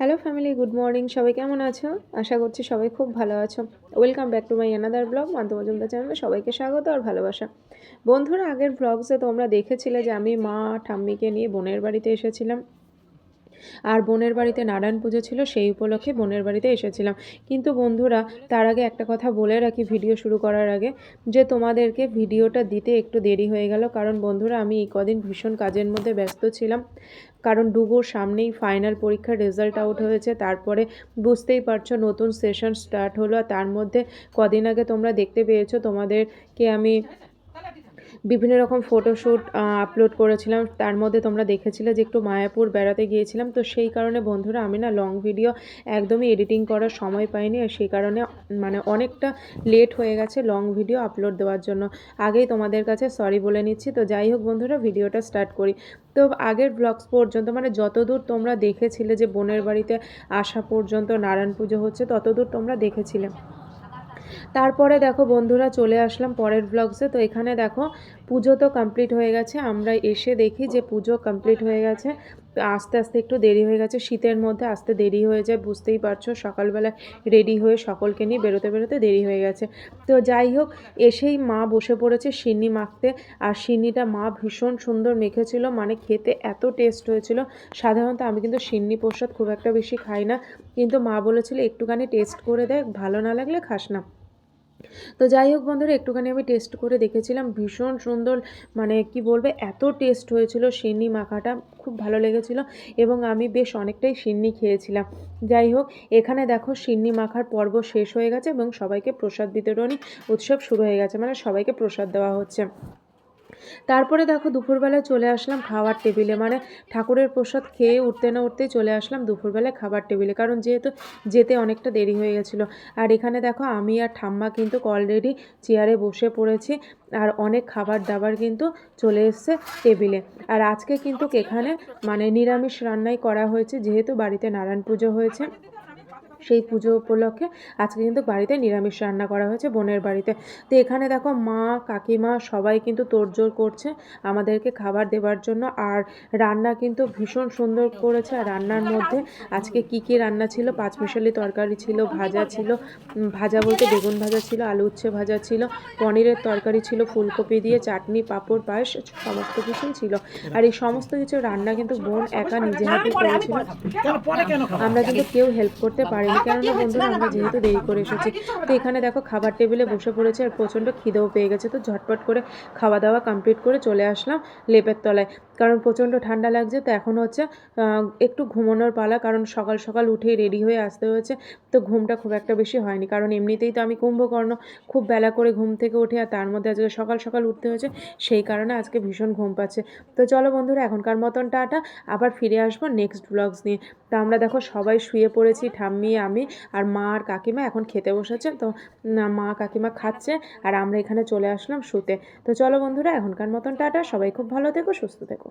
Hello family good morning সবাই কেমন আছো? আশা করছি সবাই খুব ভালো আছো। Welcome back to my another blog month Majumdar চ্যানেলে সবাইকে স্বাগত আর ভালোবাসা। বন্ধুরা, আগের ব্লগসে তোমরা দেখেছিলে যে আমি মা ঠাম্মিকে নিয়ে বোনের বাড়িতে এসেছিলাম। আর বোনের বাড়িতে নারায়ণ পুজো ছিল, সেই উপলক্ষে বোনের বাড়িতে এসেছিলাম। কিন্তু বন্ধুরা, তার আগে একটা কথা বলে রাখি ভিডিও শুরু করার আগে, যে তোমাদেরকে ভিডিওটা দিতে একটু দেরি হয়ে গেল। কারণ বন্ধুরা, আমি এই কদিন ভীষণ কাজের মধ্যে ব্যস্ত ছিলাম। কারণ ডুগোর সামনেই ফাইনাল পরীক্ষার রেজাল্ট আউট হয়েছে। তারপরে বুঝতেই পারছ, নতুন সেশন স্টার্ট হলো। আর তার মধ্যে কদিন আগে তোমরা দেখতে পেয়েছ, তোমাদেরকে আমি বিভিন্ন রকম ফটোশ্যুট আপলোড করেছিলাম। তার মধ্যে তোমরা দেখেছিলে যে একটু মায়াপুর বেড়াতে গিয়েছিলাম। তো সেই কারণে বন্ধুরা, আমি না লং ভিডিও একদমই এডিটিং করার সময় পাইনি। আর সেই কারণে মানে অনেকটা লেট হয়ে গেছে লং ভিডিও আপলোড দেওয়ার জন্য। আগেই তোমাদের কাছে সরি বলে নিচ্ছি। তো যাই হোক বন্ধুরা ভিডিওটা স্টার্ট করি। তো আগের ব্লগস পর্যন্ত মানে যতদূর তোমরা দেখেছিলে যে বোনের বাড়িতে আসা পর্যন্ত নারায়ণ পুজো হচ্ছে, ততদূর তোমরা দেখেছিলে। তারপরে দেখো বন্ধুরা চলে আসলাম পরের ব্লগসে তো এখানে দেখো পুজো তো কমপ্লিট হয়ে গেছে। আমরা এসে দেখি যে পুজো কমপ্লিট হয়ে গেছে। আস্তে আস্তে একটু দেরি হয়ে গেছে। শীতের মধ্যে আসতে দেরি হয়ে যায়, বুঝতেই পারছ। সকালবেলা রেডি হয়ে সকলকে নিয়ে বেরোতে বেরোতে দেরি হয়ে গেছে। তো যাই হোক, এসেই মা বসে পড়েছে সিন্নি মাখতে। আর সিন্নিটা মা ভীষণ সুন্দর মেখেছিল। মানে খেতে এত টেস্ট হয়েছিল। সাধারণত আমি কিন্তু সিন্নি প্রসাদ খুব একটা বেশি খাই না। কিন্তু মা বলেছিল, একটুখানি টেস্ট করে দেখ, ভালো না লাগলে খাস না। তো যাই হোক বন্ধুরা, একটুখানি আমি টেস্ট করে দেখেছিলাম, ভীষণ সুন্দর মানে কি বলবে, এত টেস্ট হয়েছিল সিন্নি মাখাটা, খুব ভালো লেগেছিল এবং আমি বেশ অনেকটাই সিন্নি খেয়েছিলাম। যাই হোক, এখানে দেখো সিন্নি মাখার পর্ব শেষ হয়ে গেছে এবং সবাইকে প্রসাদ বিতরণী উৎসব শুরু হয়ে গেছে মানে সবাইকে প্রসাদ দেওয়া হচ্ছে। তারপরে দেখো দুপুরবেলায় চলে আসলাম খাওয়ার টেবিলে। মানে ঠাকুরের প্রসাদ খেয়ে উঠতে না উঠতেই চলে আসলাম দুপুরবেলায় খাবার টেবিলে, কারণ যেহেতু যেতে অনেকটা দেরি হয়ে গেছিল। আর এখানে দেখো আমি আর ঠাম্মা কিন্তু অলরেডি চেয়ারে বসে পড়েছি, আর অনেক খাবার দাবার কিন্তু চলে এসছে টেবিলে। আর আজকে কিন্তু এখানে মানে নিরামিষ রান্নাই করা হয়েছে, যেহেতু বাড়িতে নারায়ণ পুজো হয়েছে। সেই পুজো উপলক্ষে আজকে কিন্তু বাড়িতে নিরামিষ রান্না করা হয়েছে বোনের বাড়িতে। তো এখানে দেখো মা কাকিমা সবাই কিন্তু তোড়জোড় করছে আমাদেরকে খাবার দেওয়ার জন্য। আর রান্না কিন্তু ভীষণ সুন্দর করেছে। আর রান্নার মধ্যে আজকে কি কি রান্না ছিল? পাঁচমিশালি তরকারি ছিল ভাজা ছিল ভাজা বলতে বেগুন ভাজা ছিল আলু উচ্ছে ভাজা ছিল পনিরের তরকারি ছিল ফুলকপি দিয়ে চাটনি পাঁপড় পায়েস সমস্ত কিছুই ছিল। আর এই সমস্ত কিছু রান্না কিন্তু বোন একা নিজে হাতে করেছিল। আমরা কিন্তু কেউ হেল্প করতে পারি পারিনি কেননা বন্ধুরা আমরা যেহেতু দেরি করে এসেছি তো এখানে দেখো খাবার টেবিলে বসে পড়েছে আর প্রচণ্ড খিদেও পেয়ে গেছে তো ঝটপট করে খাওয়া দাওয়া কমপ্লিট করে চলে আসলাম লেপের তলায়। কারণ প্রচণ্ড ঠান্ডা লাগছে তো এখন হচ্ছে একটু ঘুমানোর পালা কারণ সকাল সকাল উঠেই রেডি হয়ে আসতে হয়েছে তো ঘুমটা খুব একটা বেশি হয়নি কারণ এমনিতেই তো আমি কুম্ভকর্ণ খুব বেলা করে ঘুম থেকে উঠে আর তার মধ্যে আজকে সকাল সকাল উঠতে হয়েছে সেই কারণে আজকে ভীষণ ঘুম পাচ্ছে। তো চলো বন্ধুরা এখনকার মতন টাটা আবার ফিরে আসব নেক্সট ব্লগস নিয়ে। তো আমরা দেখো সবাই শুয়ে পড়েছি ঠাম্মি আমি আর মা আর কাকিমা এখন খেতে বসেছে। তো মা কাকিমা খাচ্ছে আর আমরা এখানে চলে আসলাম শুতে। তো চলো বন্ধুরা, এখনকার মতন টাটা। সবাই খুব ভালো থেকো, সুস্থ থেকো।